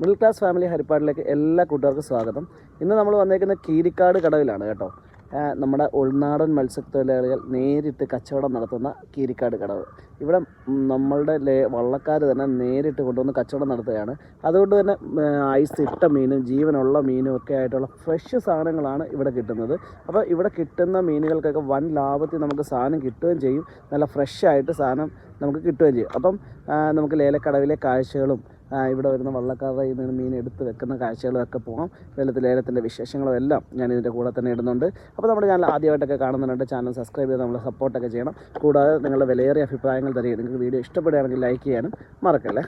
Middle class family ഹരിപ്പാടിലേക്ക് എല്ലാ കൂട്ടുകാർക്കും സ്വാഗതം. ഇന്ന് നമ്മൾ വന്നേക്കുന്ന കീരിക്കാട് കടവിലാണ് കേട്ടോ. നമ്മുടെ ഉൾനാടൻ മത്സ്യത്തൊഴിലാളികൾ നേരിട്ട് കച്ചവടം നടത്തുന്ന കീരിക്കാട് കടവ്. ഇവിടെ നമ്മളുടെ ലേ വള്ളക്കാർ തന്നെ നേരിട്ട് കൊണ്ടുവന്ന് കച്ചവടം നടത്തുകയാണ്. അതുകൊണ്ട് തന്നെ ഐസ് ഇട്ട മീനും ജീവനുള്ള മീനും ഒക്കെ ആയിട്ടുള്ള ഫ്രഷ് സാധനങ്ങളാണ് ഇവിടെ കിട്ടുന്നത്. അപ്പോൾ ഇവിടെ കിട്ടുന്ന മീനുകൾക്കൊക്കെ വൻ ലാഭത്തിൽ നമുക്ക് സാധനം കിട്ടുകയും ചെയ്യും. നല്ല ഫ്രഷായിട്ട് സാധനം നമുക്ക് കിട്ടുകയും ചെയ്യും. അപ്പം നമുക്ക് ലേലക്കടവിലെ കാഴ്ചകളും ഇവിടെ വരുന്ന വള്ളക്കാരുടെ നിന്ന് മീൻ എടുത്ത് വെക്കുന്ന കാഴ്ചകളും ഒക്കെ പോകാം വെള്ളത്തിൽ ലേലത്തിന്റെ വിശേഷങ്ങളും എല്ലാം ഞാൻ ഇതിന്റെ കൂടെ തന്നെ ഇടുന്നുണ്ട്. അപ്പോൾ നമ്മുടെ ചാനൽ ആദ്യമായിട്ടൊക്കെ കാണുന്നുണ്ട് ചാനൽ സബ്സ്ക്രൈബ് ചെയ്ത് നമ്മളെ സപ്പോർട്ടൊക്കെ ചെയ്യണം. കൂടാതെ നിങ്ങളുടെ വിലയേറിയ അഭിപ്രായങ്ങൾ തരിക നിങ്ങൾക്ക് വീഡിയോ ഇഷ്ടപ്പെടുകയാണെങ്കിൽ ലൈക്ക് ചെയ്യാനും മറക്കല്ലേ?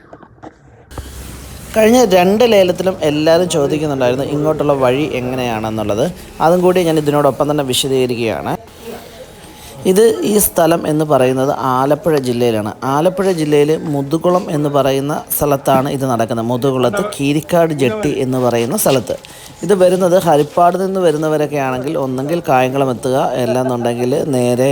കഴിഞ്ഞ രണ്ട് ലേലത്തിലും എല്ലാവരും ചോദിക്കുന്നുണ്ടായിരുന്നു ഇങ്ങോട്ടുള്ള വഴി എങ്ങനെയാണെന്നുള്ളത്. അതും കൂടി ഞാൻ ഇതിനോടൊപ്പം തന്നെ വിശദീകരിക്കുകയാണ്. ഇത് ഈ സ്ഥലം എന്ന് പറയുന്നത് ആലപ്പുഴ ജില്ലയിലാണ്. ആലപ്പുഴ ജില്ലയിൽ മുതുകുളം എന്ന് പറയുന്ന സ്ഥലത്താണ് ഇത് നടക്കുന്നത്. മുതുകുളത്ത് കീരിക്കാട് ജെട്ടി എന്ന് പറയുന്ന സ്ഥലത്ത്. ഇത് വരുന്നത് ഹരിപ്പാട് നിന്ന് വരുന്നവരൊക്കെ ആണെങ്കിൽ ഒന്നെങ്കിൽ കായംകുളം എത്തുക. അല്ലാന്നുണ്ടെങ്കിൽ നേരെ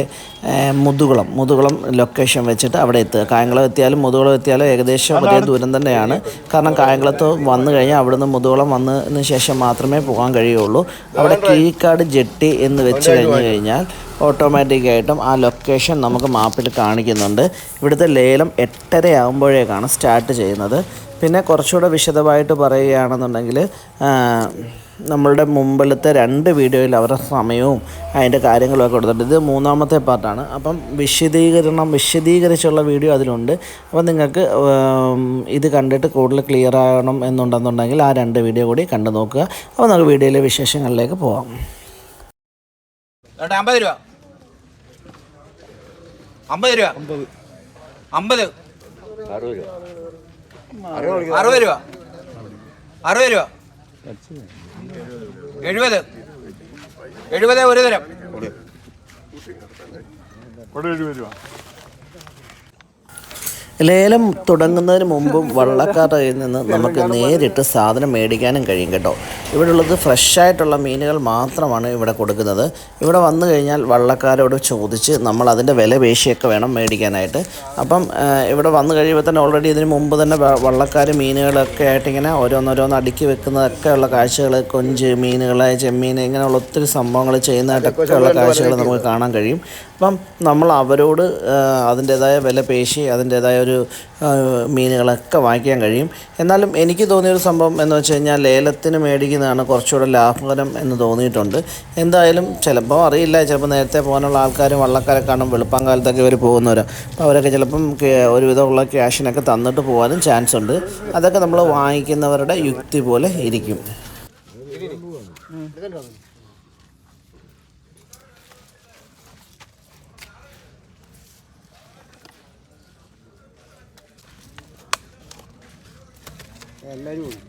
മുതുകുളം. മുതുകുളം ലൊക്കേഷൻ വെച്ചിട്ട് അവിടെ എത്തുക. കായംകുളം എത്തിയാലും മുതുകുളം എത്തിയാലും ഏകദേശം ഒരേ ദൂരം തന്നെയാണ്. കാരണം കായംകുളത്ത് വന്നു കഴിഞ്ഞാൽ അവിടുന്ന് മുതുകുളം വന്നതിന് ശേഷം മാത്രമേ പോകാൻ കഴിയുള്ളൂ. അവിടെ കീരിക്കാട് ജെട്ടി എന്ന് വെച്ച് കഴിഞ്ഞ് കഴിഞ്ഞാൽ ഓട്ടോമാറ്റിക്കായിട്ടും ആ ലൊക്കേഷൻ നമുക്ക് മാപ്പിൽ കാണിക്കുന്നുണ്ട്. ഇവിടുത്തെ ലേലം എട്ടര ആകുമ്പോഴേക്കാണ് സ്റ്റാർട്ട് ചെയ്യുന്നത്. പിന്നെ കുറച്ചുകൂടെ വിശദമായിട്ട് പറയുകയാണെന്നുണ്ടെങ്കിൽ നമ്മളുടെ മുമ്പിലത്തെ രണ്ട് വീഡിയോയിൽ അവരുടെ സമയവും അതിന്റെ കാര്യങ്ങളൊക്കെ കൊടുത്തിട്ടുണ്ട്. ഇത് മൂന്നാമത്തെ പാർട്ടാണ്. അപ്പം വിശദീകരണം വിശദീകരിച്ചുള്ള വീഡിയോ അതിലുണ്ട്. അപ്പം നിങ്ങൾക്ക് ഇത് കണ്ടിട്ട് കൂടുതൽ ക്ലിയർ ആകണം എന്നുണ്ടെന്നുണ്ടെങ്കിൽ ആ രണ്ട് വീഡിയോ കൂടി കണ്ടു നോക്കുക. അപ്പോൾ നമുക്ക് വീഡിയോയിലെ വിശേഷങ്ങളിലേക്ക് പോകാം അമ്പത് രൂപ. അമ്പത് രൂപ. അമ്പത്. അറുപത് രൂപ. അറുപത് രൂപ. എഴുപത്. എഴുപത് ഒരു തരം. ലേലം തുടങ്ങുന്നതിന് മുമ്പും വള്ളക്കാരുടെ കയ്യിൽ നിന്ന് നമുക്ക് നേരിട്ട് സാധനം മേടിക്കാനും കഴിയും കേട്ടോ. ഇവിടെ ഉള്ളത് ഫ്രഷ് ആയിട്ടുള്ള മീനുകൾ മാത്രമാണ് ഇവിടെ കൊടുക്കുന്നത്. ഇവിടെ വന്നു കഴിഞ്ഞാൽ വള്ളക്കാരോട് ചോദിച്ച് നമ്മൾ അതിന്റെ വില പേശിയൊക്കെ വേണം മേടിക്കാനായിട്ട്. അപ്പം ഇവിടെ വന്നു കഴിയുമ്പോൾ തന്നെ ഓൾറെഡി ഇതിന് മുമ്പ് തന്നെ വള്ളക്കാർ മീനുകളൊക്കെ ആയിട്ടിങ്ങനെ ഓരോന്നോരോന്ന് അടുക്കി വെക്കുന്നതൊക്കെ ഉള്ള കാഴ്ചകൾ കൊഞ്ച് മീനുകൾ ചെമ്മീൻ ഇങ്ങനെയുള്ള ഒത്തിരി സംഭവങ്ങൾ ചെയ്യുന്നതായിട്ടൊക്കെ ഉള്ള കാഴ്ചകൾ നമുക്ക് കാണാൻ കഴിയും. അപ്പം നമ്മൾ അവരോട് അതിന്റേതായ വില പേശി അതിന്റേതായ ഒരു മീനുകളൊക്കെ വാങ്ങിക്കാൻ കഴിയും. എന്നാലും എനിക്ക് തോന്നിയൊരു സംഭവം എന്ന് വെച്ച് കഴിഞ്ഞാൽ ലേലത്തിന് മേടിക്കുന്നതാണ് കുറച്ചുകൂടെ ലാഭകരം എന്ന് തോന്നിയിട്ടുണ്ട്. എന്തായാലും ചിലപ്പോൾ അറിയില്ല ചിലപ്പോൾ നേരത്തെ പോകാനുള്ള ആൾക്കാരും വള്ളക്കാരെ കാണും വെളുപ്പം കാലത്തൊക്കെ ഇവർ പോകുന്നവരും. അപ്പോൾ അവരൊക്കെ ചിലപ്പം ഒരുവിധമുള്ള ക്യാഷിനൊക്കെ തന്നിട്ട് പോകാനും ചാൻസ് ഉണ്ട്. അതൊക്കെ നമ്മൾ വാങ്ങിക്കുന്നവരുടെ യുക്തി പോലെ ഇരിക്കും. എല്ലാവരും ഉണ്ട്.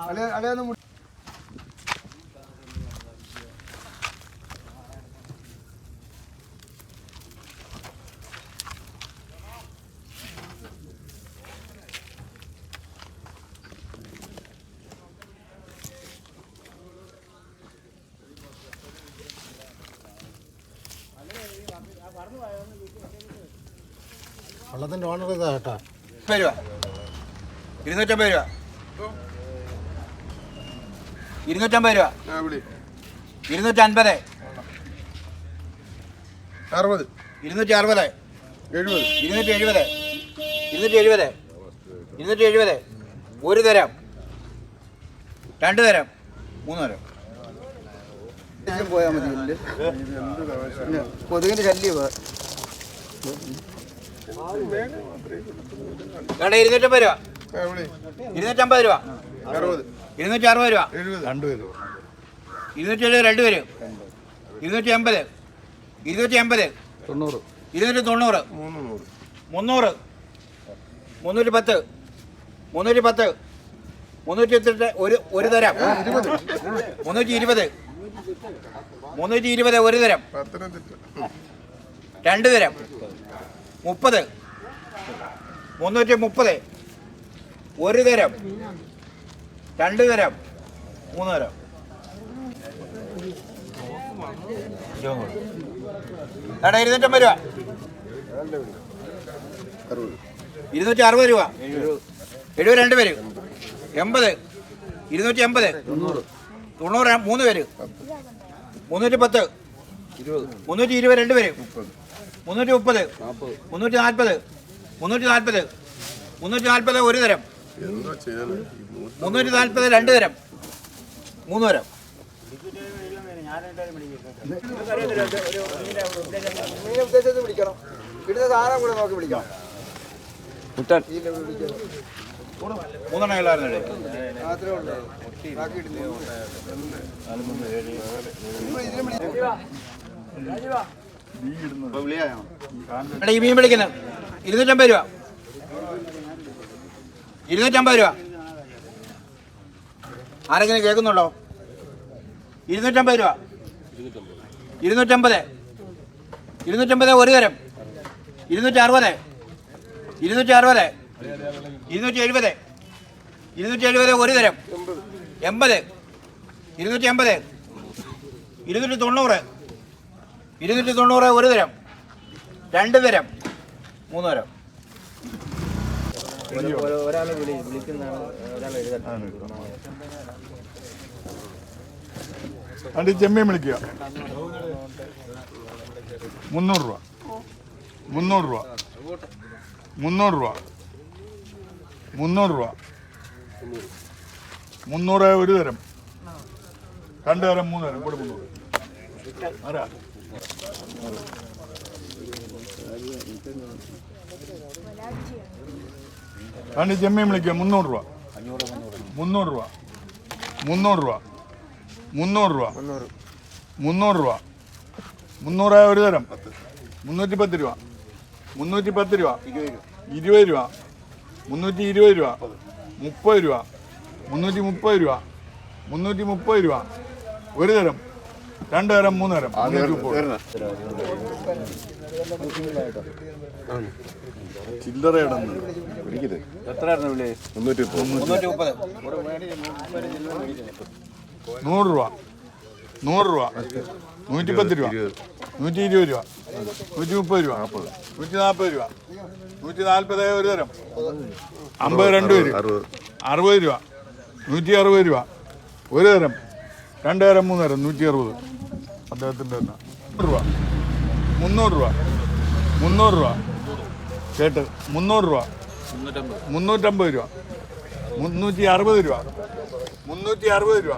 അല്ലേ അല്ലേ വള്ളത്തിന്റെ ഓണർ ഇതാ കേട്ടാ. മുപ്പത് രൂപ ഇരുന്നൂറ്റമ്പത് രൂപ. ഇരുന്നൂറ്റമ്പത് രൂപ. ഇരുന്നൂറ്റൻപത് അറുപത് ഇരുന്നൂറ്റി അറുപത്. എഴുപത് ഇരുന്നൂറ്റി എഴുപത്. ഇരുന്നൂറ്റി എഴുപത് ഇരുന്നൂറ്റി എഴുപത് ഒരു തരം. രണ്ട് തരം. മൂന്ന് തരം. പോയാൽ മതി. കൊതുകിന്റെ ശല്യം വേണ്ട ഇരുന്നൂറ്റമ്പത് രൂപ. ഇരുന്നൂറ്റമ്പത് രൂപ. ഇരുന്നൂറ്റി അറുപത് രൂപ. ഇരുന്നൂറ്റി എഴുപത്. രണ്ട് പേര്. ഇരുന്നൂറ്റി എൺപത് ഇരുന്നൂറ്റി എൺപത് തൊണ്ണൂറ് ഇരുന്നൂറ്റി തൊണ്ണൂറ്. മൂന്ന് നൂറ് മുന്നൂറ്. മുന്നൂറ്റി പത്ത് മുന്നൂറ്റി പത്ത് മുന്നൂറ്റി എത്തിട്ട് ഒരു ഒരു തരം. മുന്നൂറ്റി ഇരുപത്. മുന്നൂറ്റി ഇരുപത് ഒരു തരം. രണ്ട് തരം. മുപ്പത്. മുന്നൂറ്റി മുപ്പത്. ഒരു തരം. രണ്ട് തരം. മൂന്ന് തരം. എടാ ഇരുന്നൂറ്റമ്പത് രൂപ. ഇരുന്നൂറ്റി അറുപത് രൂപ. എഴുപത് രണ്ട് പേര്. എൺപത്. ഇരുന്നൂറ്റി എൺപത് തൊണ്ണൂറ് മൂന്ന് പേര്. മുന്നൂറ്റി പത്ത് മുന്നൂറ്റി ഇരുപത് രണ്ട് പേര്. മുന്നൂറ്റി മുപ്പത് മുന്നൂറ്റി നാൽപ്പത് മുന്നൂറ്റി നാൽപ്പത് മുന്നൂറ്റി നാൽപ്പത് ഒരു തരം മുന്നൂറ്റി നാൽപ്പത് രണ്ട് തരം. മൂന്ന് തരം. മൂന്നെണ്ണം എല്ലാവരും എടാ ഈ മീൻ പിടിക്കുന്നത് ഇരുന്നൂറ്റമ്പത് രൂപ. ഇരുന്നൂറ്റമ്പത് രൂപ. ആരെങ്കിലും കേൾക്കുന്നുണ്ടോ? ഇരുന്നൂറ്റമ്പത് രൂപ. ഇരുന്നൂറ്റമ്പത്. ഇരുന്നൂറ്റമ്പത് ഒരു തരം. ഇരുന്നൂറ്റി അറുപത് ഇരുന്നൂറ്റി അറുപത് ഇരുന്നൂറ്റി എഴുപത് ഇരുന്നൂറ്റി എഴുപത് ഒരു തരം. എൺപത്. ഇരുന്നൂറ്റി എൺപത് ഇരുന്നൂറ്റി തൊണ്ണൂറ് ഇരുന്നൂറ്റി തൊണ്ണൂറ് ഒരു തരം. രണ്ട് തരം. മൂന്ന് തരം. അണ്ടി ചെമ്മീൻ വിളിക്കുക. മുന്നൂറ് രൂപ. മുന്നൂറ് രൂപ. മുന്നൂറ് രൂപ. മുന്നൂറ് രൂപ. മുന്നൂറ് ഒരു തരം. രണ്ട് തരം മൂന്ന് തരം. കൂടെ മുന്നൂറ്. ആരാ? അണ്ടി ചെമ്മീൻ വിളിക്കുക മുന്നൂറ് രൂപ. മുന്നൂറ് രൂപ. മുന്നൂറ് രൂപ. മുന്നൂറ് രൂപ. മുന്നൂറ് രൂപ. മുന്നൂറ് ഒരു തരം. മുന്നൂറ്റി പത്ത് രൂപ. മുന്നൂറ്റി പത്ത് രൂപ. ഇരുപത് രൂപ. മുന്നൂറ്റി ഇരുപത് രൂപ. മുപ്പത് രൂപ. മുന്നൂറ്റി മുപ്പത് രൂപ. മുന്നൂറ്റി മുപ്പത് രൂപ. ഒരു തരം. രണ്ട് തരം മൂന്ന് തരം നൂറ് രൂപ. നൂറ് രൂപ. നൂറ്റിപ്പത്ത് രൂപ. നൂറ്റി ഇരുപത് രൂപ. നൂറ്റി മുപ്പത് രൂപ. നൂറ്റി നാൽപ്പത് രൂപ. നൂറ്റി നാൽപ്പത് ഒരു തരം. അമ്പത് രണ്ട് പേര്. അറുപത്. രൂപ. നൂറ്റി അറുപത് രൂപ. ഒരു തരം. രണ്ട് തരം മൂന്ന് തരം നൂറ്റി അറുപത് അദ്ദേഹത്തിന്റെ തന്നെ. രൂപ. മുന്നൂറ് രൂപ. മുന്നൂറ് രൂപ. കേട്ട്. മുന്നൂറ് രൂപ. മുന്നൂറ്റമ്പത് രൂപ. മുന്നൂറ്റി അറുപത് രൂപ. മുന്നൂറ്റി അറുപത് രൂപ.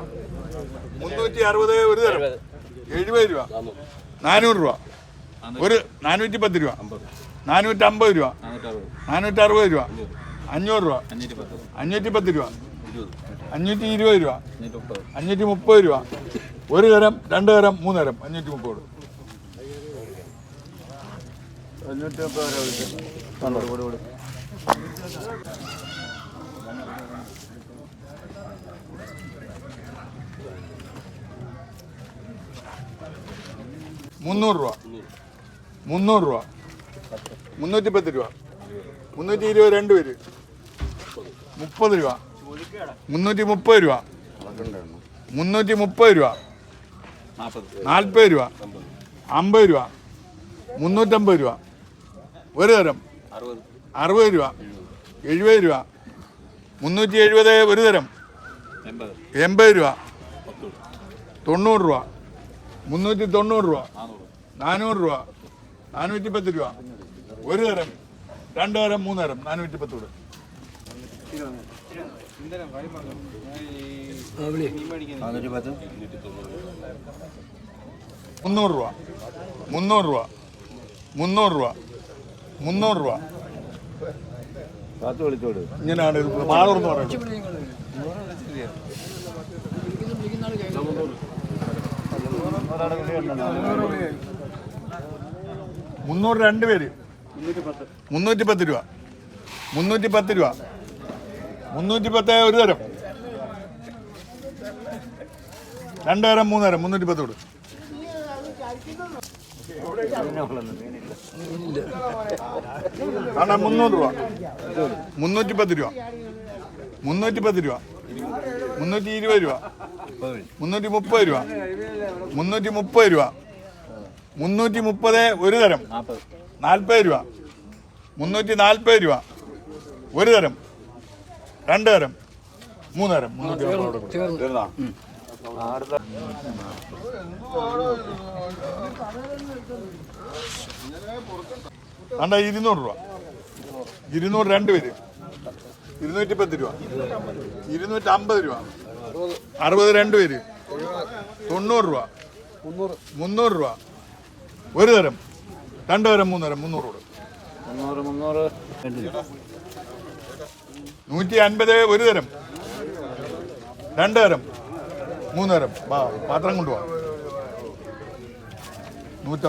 മുന്നൂറ്റി അറുപത് ഒരു തരം. എഴുപത് രൂപ. നാനൂറ് രൂപ. ഒരു നാനൂറ്റി പത്ത് രൂപ. നാനൂറ്റമ്പത് രൂപ. നാനൂറ്റി അറുപത് രൂപ. അഞ്ഞൂറ് രൂപ. അഞ്ഞൂറ്റി പത്ത് രൂപ. അഞ്ഞൂറ്റി ഇരുപത് രൂപ. അഞ്ഞൂറ്റി മുപ്പത് രൂപ. ഒരു തരം രണ്ട് തരം മൂന്ന് തരം. അഞ്ഞൂറ്റി മുപ്പത് രൂപ മുന്നൂറ് രൂപ. മുന്നൂറ് രൂപ. മുന്നൂറ്റി പത്ത് രൂപ. മുന്നൂറ്റി ഇരുപത് രണ്ട് പേര്. മുപ്പത് രൂപ. മുന്നൂറ്റി മുപ്പത് രൂപ. മുന്നൂറ്റി മുപ്പത് രൂപ. നാൽപ്പത് രൂപ. അമ്പത് രൂപ. മുന്നൂറ്റമ്പത് രൂപ. ഒരു തരം. അറുപത് രൂപ. എഴുപത് രൂപ. മുന്നൂറ്റി എഴുപത് ഒരു തരം. എൺപത് രൂപ. തൊണ്ണൂറ് രൂപ. മുന്നൂറ്റി തൊണ്ണൂറ് രൂപ. നാനൂറ് രൂപ. നാനൂറ്റി പത്ത് രൂപ. ഒരു തരം. രണ്ട് തരം മൂന്ന് തരം. നാനൂറ്റി പത്ത് രൂപ. മുന്നൂറ് രൂപ. മുന്നൂറ് രൂപ. മുന്നൂറ് രൂപ. മുന്നൂറ് രൂപ. ഇങ്ങനെയാണ് മാളൂർന്ന് പറയുന്നത് മുന്നൂറ് രണ്ട് പേര് മുന്നൂറ്റി പത്ത് രൂപ മുന്നൂറ്റി പത്ത് രൂപ മുന്നൂറ്റി പത്ത് ഒരു തരം. രണ്ട് തരം മൂന്ന് മുന്നൂറ്റി പത്ത് കൊടുക്കും മുന്നൂറ് രൂപ. മുന്നൂറ്റി പത്ത് രൂപ. മുന്നൂറ്റി പത്ത് രൂപ. മുന്നൂറ്റി ഇരുപത് രൂപ. മുന്നൂറ്റി മുപ്പത് രൂപ. മുന്നൂറ്റി മുപ്പത് രൂപ. മുന്നൂറ്റി മുപ്പത് ഒരു തരം. നാൽപ്പത് രൂപ. മുന്നൂറ്റി നാൽപ്പത് രൂപ. ഒരു തരം. രണ്ട് തരം മൂന്ന് തരം മുന്നൂറ്റി നാൽപ്പത് അണ്ട ഇരുന്നൂറ് രൂപ. ഇരുന്നൂറ് രണ്ട് പേര്. ഇരുന്നൂറ്റി പത്ത് രൂപ. ഇരുന്നൂറ്റി അമ്പത് രൂപ. അറുപത് രണ്ട് പേര്. തൊണ്ണൂറ് രൂപ. മുന്നൂറ്. രൂപ. ഒരു തരം. രണ്ട് തരം മൂന്ന് തരം മുന്നൂറ് രൂപ മുന്നൂറ് മുന്നൂറ്. നൂറ്റി അൻപത് ഒരു തരം. രണ്ട് തരം. മൂന്ന് തരം. പാത്രം കൊണ്ടുപോകാം നൂറ്റ